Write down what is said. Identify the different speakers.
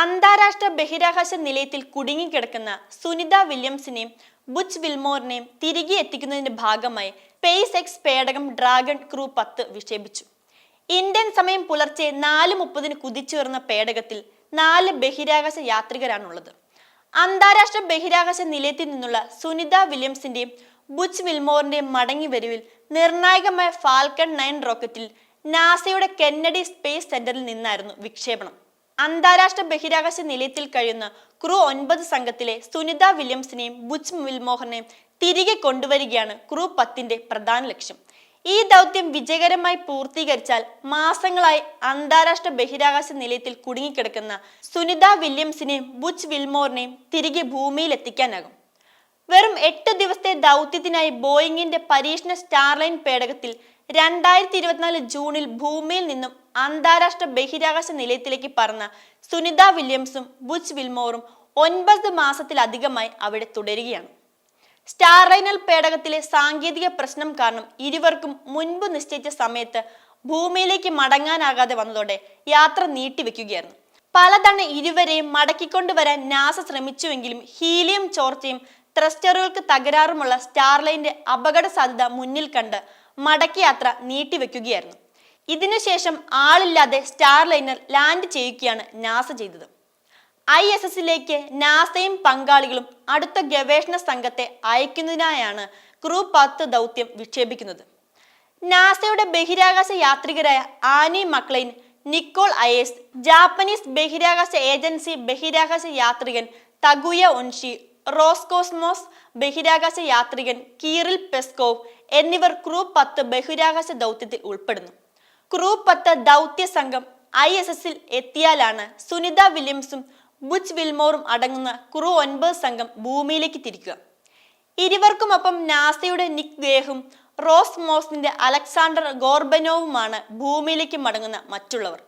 Speaker 1: അന്താരാഷ്ട്ര ബഹിരാകാശ നിലയത്തിൽ കുടുങ്ങിക്കിടക്കുന്ന സുനിത വില്യംസിനെയും ബുച്ച് വിൽമോറിനെയും തിരികെ എത്തിക്കുന്നതിന്റെ ഭാഗമായി സ്പേസ് എക്സ് പേടകം ഡ്രാഗൺ ക്രൂ പത്ത് വിക്ഷേപിച്ചു. ഇന്ത്യൻ സമയം പുലർച്ചെ നാല് മുപ്പതിന് കുതിച്ചുയർന്ന പേടകത്തിൽ നാല് ബഹിരാകാശ യാത്രികരാണുള്ളത്. അന്താരാഷ്ട്ര ബഹിരാകാശ നിലയത്തിൽ നിന്നുള്ള സുനിത വില്യംസിന്റെയും ബുച്ച് വിൽമോറിന്റെയും മടങ്ങി വരവിൽ നിർണായകമായ ഫാൽക്കൺ നയൻ റോക്കറ്റിൽ നാസയുടെ കെന്നഡി സ്പേസ് സെന്ററിൽ നിന്നായിരുന്നു വിക്ഷേപണം. അന്താരാഷ്ട്ര ബഹിരാകാശ നിലയത്തിൽ കഴിയുന്ന ക്രൂ ഒൻപത് സംഘത്തിലെ സുനിത വില്യംസിനെയും ബുച്ച് വിൽമോഹനെയും തിരികെ കൊണ്ടുവരികയാണ് ക്രൂ പത്തിന്റെ പ്രധാന ലക്ഷ്യം. ഈ ദൗത്യം വിജയകരമായി പൂർത്തീകരിച്ചാൽ മാസങ്ങളായി അന്താരാഷ്ട്ര ബഹിരാകാശ നിലയത്തിൽ കുടുങ്ങിക്കിടക്കുന്ന സുനിത വില്യംസിനെയും ബുച്ച് വിൽമോറിനെയും തിരികെ ഭൂമിയിൽ എത്തിക്കാനാകും വെറും എട്ട് ദിവസത്തെ ദൗത്യത്തിനായി ബോയിങ്ങിന്റെ പരീക്ഷണ സ്റ്റാർലൈൻ പേടകത്തിൽ രണ്ടായിരത്തി ഇരുപത്തിനാല് ജൂണിൽ ഭൂമിയിൽ നിന്നും അന്താരാഷ്ട്ര ബഹിരാകാശ നിലയത്തിലേക്ക് പറന്ന സുനിത വില്യംസും ബുച്ച് വിൽമോറും ഒൻപത് മാസത്തിലധികമായി അവിടെ തുടരുകയാണ്. സ്റ്റാർലൈനൽ പേടകത്തിലെ സാങ്കേതിക പ്രശ്നം കാരണം ഇരുവർക്കും മുൻപ് നിശ്ചയിച്ച സമയത്ത് ഭൂമിയിലേക്ക് മടങ്ങാനാകാതെ വന്നതോടെ യാത്ര നീട്ടിവെക്കുകയായിരുന്നു. പലതവണ ഇരുവരെയും മടക്കിക്കൊണ്ടുവരാൻ നാസ ശ്രമിച്ചുവെങ്കിലും ഹീലിയം ചോർച്ചയും ത്രസ്റ്ററുകൾക്ക് തകരാറുമുള്ള സ്റ്റാർലൈന്റെ അപകട സാധ്യത മുന്നിൽ കണ്ട് മടക്കി യാത്ര നീട്ടിവെക്കുകയായിരുന്നു. ഇതിനുശേഷം ആളില്ലാതെ സ്റ്റാർ ലൈനർ ലാൻഡ് ചെയ്യുകയാണ് നാസ ചെയ്തത്. ഐ എസ് എസിലേക്ക് നാസയും പങ്കാളികളും അടുത്ത ഗവേഷണ സംഘത്തെ അയക്കുന്നതിനായാണ് ക്രൂ പത്ത് ദൗത്യം വിക്ഷേപിക്കുന്നത്. നാസയുടെ ബഹിരാകാശ യാത്രികരായ Anne McClain Nicole Ayers Japanese ബഹിരാകാശ ഏജൻസി ബഹിരാകാശ യാത്രികൻ തഗുയ ഒൻഷി റോസ്കോസ്മോസ് ബഹിരാകാശ യാത്രികൻ കീറിൽ പെസ്കോവ് എന്നിവർ ക്രൂ പത്ത് ബഹിരാകാശ ദൗത്യത്തിൽ ഉൾപ്പെടുന്നു. ക്രൂ പത്ത് ദൗത്യ സംഘം ഐ എസ് എസിൽ എത്തിയാലാണ് സുനിത വില്യംസും ബുച്ച് വിൽമോറും അടങ്ങുന്ന ക്രൂ ഒൻപത് സംഘം ഭൂമിയിലേക്ക് തിരിക്കുക. ഇരുവർക്കുമൊപ്പം നാസയുടെ നിക് ദേഹും റോസ് മോസിന്റെ അലക്സാണ്ടർ ഗോർബനോവുമാണ് ഭൂമിയിലേക്ക് മടങ്ങുന്ന മറ്റുള്ളവർ.